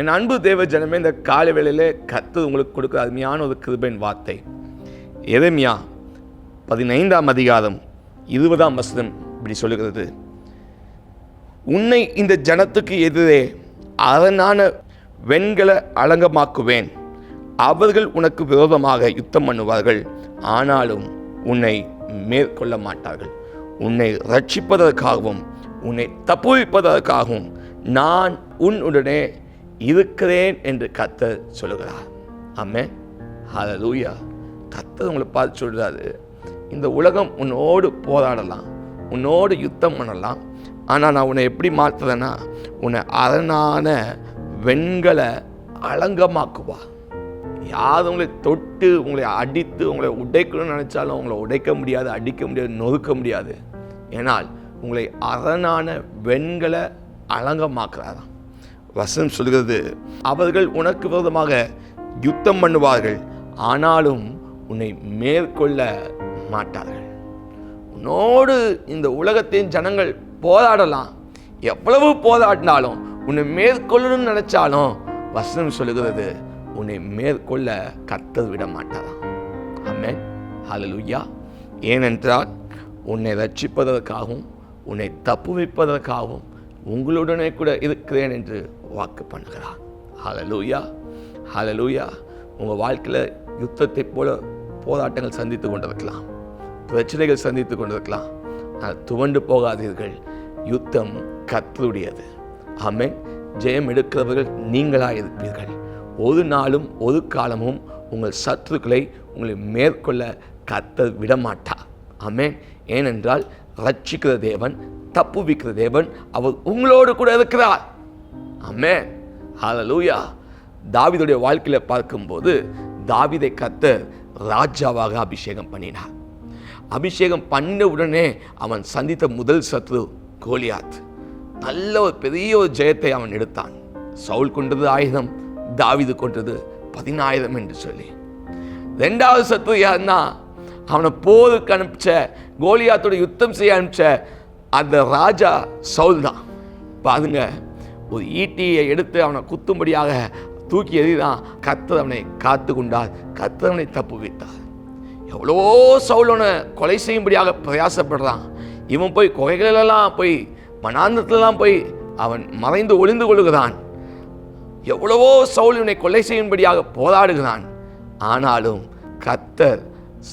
என் அன்பு தேவ ஜனமே இந்த காலை வேளையில் கத்து உங்களுக்கு கொடுக்குற அருமையான ஒரு கிருபையின் வார்த்தை. எதமியா பதினைந்தாம் அதிகாரம் இருபதாம் வசனம் இப்படி சொல்லுகிறது. உன்னை இந்த ஜனத்துக்கு எதிரே அரணான வெண்கல அலங்கமாக்குவேன். அவர்கள் உனக்கு விரோதமாக யுத்தம் பண்ணுவார்கள். ஆனாலும் உன்னை மேற்கொள்ள மாட்டார்கள். உன்னை ரட்சிப்பதற்காகவும் உன்னை தப்புவிப்பதற்காகவும் நான் உன்னுடனே இருக்கிறேன் என்று கத்தர் சொல்லுகிறார். ஆமே ஹalleluya கத்தர் உங்களை பார்த்து சொல்கிறாரு இந்த உலகம் உன்னோடு போராடலாம். உன்னோடு யுத்தம் பண்ணலாம். ஆனால் நான் உன்னை எப்படி மாற்றுறேன்னா உன்னை அரணான வெண்களை அலங்கமாக்குவா யார் உங்களை தொட்டு உங்களை அடித்து உங்களை உடைக்கணும்னு நினைச்சாலும் உங்களை உடைக்க முடியாது அடிக்க முடியாது நொறுக்க முடியாது. ஏனால் உங்களை அரணான வெண்களை அலங்கமாக்குறாராம். வசனம் சொல்கிறது அவர்கள் உனக்கு விரோதமாக யுத்தம் பண்ணுவார்கள் ஆனாலும் உன்னை மேற்கொள்ள மாட்டார்கள். உன்னோடு இந்த உலகத்தின் ஜனங்கள் போராடலாம். எவ்வளவு போராடினாலும் உன்னை மேற்கொள்ளணும்னு நினைச்சாலும் வசனம் சொல்லுகிறது உன்னை மேற்கொள்ள கத்தர் விட மாட்டாராம். ஆமென். ஹalleluya. ஏனென்றால் உன்னை ரட்சிப்பதற்காகவும் உன்னை தப்பு வைப்பதற்காகவும் உங்களுடனே கூட இருக்கிறேன் என்று வாக்கு பண்ணுகிறார். ஹலலூயா ஹலலூயா உங்கள் வாழ்க்கையில் யுத்தத்தை போல போராட்டங்கள் சந்தித்து கொண்டிருக்கலாம். பிரச்சனைகள் சந்தித்து கொண்டிருக்கலாம். துவண்டு போகாதீர்கள். யுத்தம் கத்தருடையது ஆமென் ஜெயம் எடுக்கிறவர்கள் நீங்களாக இருப்பீர்கள். ஒரு நாளும் ஒரு காலமும் உங்கள் சத்துருக்களை உங்களை மேற்கொள்ள கத்த விடமாட்டார். ஆமென் ஏனென்றால் ரட்சிக்கிற தேவன் தப்புவிக்கிற தேவன் அவர் உங்களோடு கூட இருக்கிறார். அம்மே ஹலலூயா தாவிதுடைய வாழ்க்கையில் பார்க்கும்போது தாவிதை கத்த ராஜாவாக அபிஷேகம் பண்ணினார். அபிஷேகம் பண்ண உடனே அவன் சந்தித்த முதல் சத்ரு கோலியாத். நல்ல ஒரு பெரிய ஒரு ஜெயத்தை அவன் எடுத்தான். சவுல் கொண்டது ஆயுதம் தாவிது கொண்டது பதினாயிரம் என்று சொல்லி. ரெண்டாவது சத்ரு யாருன்னா அவனை போருக்கு அனுப்பிச்ச கோலியாத்தோட யுத்தம் செய்ய அனுப்பிச்ச அந்த ராஜா சவுல் தான். பாருங்க ஒரு ஈட்டியை எடுத்து அவனை குத்தும்படியாக தூக்கி எறிதான் கத்தர் அவனை காத்து கொண்டார் கத்தர் அவனை தப்பு வைத்தார். எவ்வளோ சவுலனை கொலை செய்யும்படியாக பிரயாசப்படுறான். இவன் போய் குகைகளெல்லாம் போய் மனாந்தத்திலலாம் போய் அவன் மறைந்து ஒளிந்து கொள்கிறான் எவ்வளவோ சவுல் இவனை கொலை செய்யும்படியாக போராடுகிறான். ஆனாலும் கத்தர்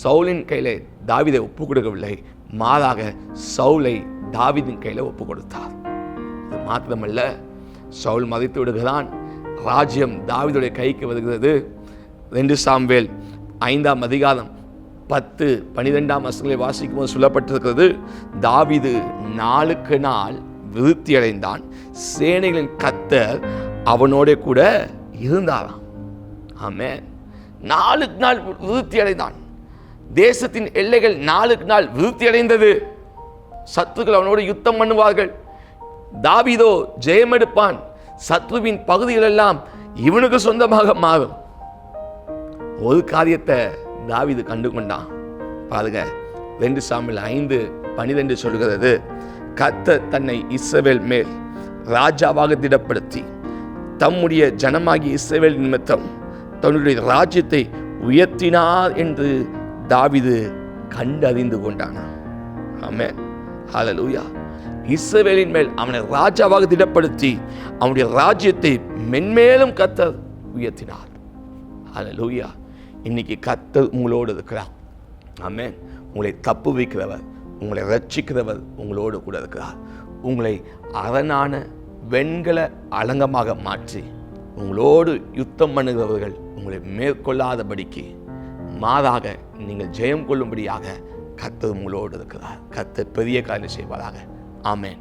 சவுலின் கையில் தாவிதை ஒப்பு கொடுக்கவில்லை மாறாக சவுலை தாவிதின் கையில் ஒப்பு கொடுத்தார். இது மாத்திரமல்ல சவுல் மதித்து விடுகிறான். ராஜ்யம் தாவீதுடைய கைக்கு வருகிறது. ரெண்டு சாம்வேல் ஐந்தாம் அதிகாரம் பத்து பனிரெண்டாம் வசங்களை வாசிக்கும் போது சொல்லப்பட்டிருக்கிறது தாவிது நாளுக்கு நாள் விருத்தி அடைந்தான் சேனைகளின் கத்தர் அவனோட கூட இருந்தாராம். ஆமே நாளுக்கு நாள் விருத்தி அடைந்தான் தேசத்தின் எல்லைகள் நாளுக்கு நாள் விருத்தி அடைந்தது சத்துருக்கள் அவனோடு யுத்தம் பண்ணுவார்கள். தாவிதோ ஜெயமெடுப்பான். சத்ருவின் பகுதிகள் எல்லாம் இவனுக்கு சொந்தமாக மாறும். ஒரு காரியத்தை தாவிது கண்டு கொண்டான் பாருங்க ரெண்டு சாமியில் ஐந்து பனிரெண்டு சொல்கிறது கத்த தன்னை இஸ்ரவேல் மேல் ராஜாவாக திடப்படுத்தி தம்முடைய ஜனமாகி இஸ்ரவேல் நிமித்தம் தன்னுடைய ராஜ்யத்தை உயர்த்தினார் என்று தாவிது கண்டறிந்து கொண்டான். ஆமென். ஹலலூயா இஸ்ரவேலின் மேல் அவனை ராஜாவாக திடப்படுத்தி அவனுடைய ராஜ்யத்தை மென்மேலும் கத்தர் உயர்த்தினார். ஹலலூயா இன்னைக்கு கத்தர் உங்களோடு இருக்கிறார். ஆமென் உங்களை தப்பு வைக்கிறவர் உங்களை ரட்சிக்கிறவர் உங்களோடு கூட இருக்கிறார். உங்களை அரணான வெண்கல அலங்கமாக மாற்றி உங்களோடு யுத்தம் பண்ணுகிறவர்கள் உங்களை மேற்கொள்ளாதபடிக்கு மாறாக நீங்கள் ஜெயம் கொள்ளும்படியாக கத்து உங்களோடு இருக்கிறார். கத்து பெரிய காரியம் செய்வாராக. ஆமேன்.